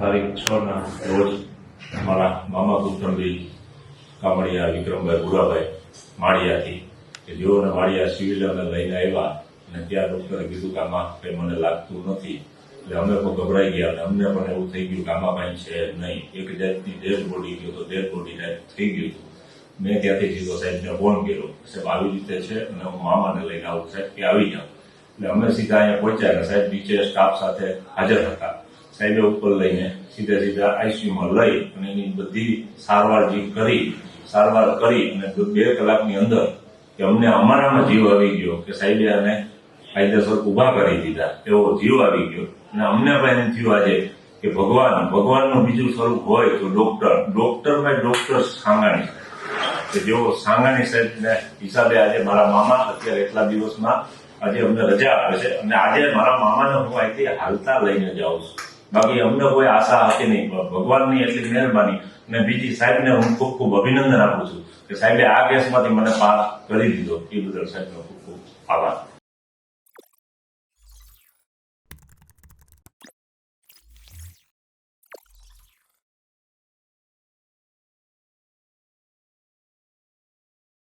તારીખ છ ના રોજ મારા મામા કુટુંબી કામડિયા વિક્રમભાઈ, ભુરાભાઈ માળિયાથી કે જેઓને માળિયા સિવિલને લઈને આવ્યા અને ત્યાં ડોક્ટરે કીધું કે આમાં કંઈ મને લાગતું નથી. એટલે અમે પણ ગભરાઈ ગયા અને અમને પણ એવું થઈ ગયું કે આમાં કાંઈ છે નહીં. એક જાતની ડેડ બોડી ગયો તો ડેડ બોડી ટાઈપ થઈ ગયું હતું. મેં ત્યાંથી સીધો સાહેબને ફોન કર્યો. સાહેબ, આવી રીતે છે અને હું મામાને લઈને આવું સાહેબ, કે આવી જાઉં એટલે અમે સીધા અહીંયા પહોંચ્યા સાહેબ, નીચે સ્ટાફ સાથે હાજર હતા. સાહેબે ઉપર લઈને સીધા સીધા આઈસીયુમાં લઈ અને એની બધી સારવાર જે કરી, સારવાર કરી અને બે કલાકની અંદર કે અમને અમારામાં જીવ આવી ગયો કે સાહેબે આને કાયદેસર ઊભા કરી દીધા, એવો જીવ આવી ગયો. અને અમને પણ એમ થયું આજે કે ભગવાન, ભગવાનનું બીજું સ્વરૂપ હોય તો doctor doctor by doctor Sangani. કે જેઓ સાંગાણી સાહેબને હિસાબે આજે મારા મામા અત્યારે એટલા દિવસમાં આજે અમને રજા આપે છે અને આજે મારા મામાને હું અહીંથી હાલતા લઈને જાઉં છું. બાકી અમને કોઈ આશા હતી નહીં. ભગવાનની એટલી મહેરબાની. અને બીજી સાહેબને હું ખૂબ ખૂબ અભિનંદન આપું છું કે સાહેબે આ કેસમાંથી મને પાર કરી દીધો. એ બદલ સાહેબનો ખૂબ ખૂબ આભાર.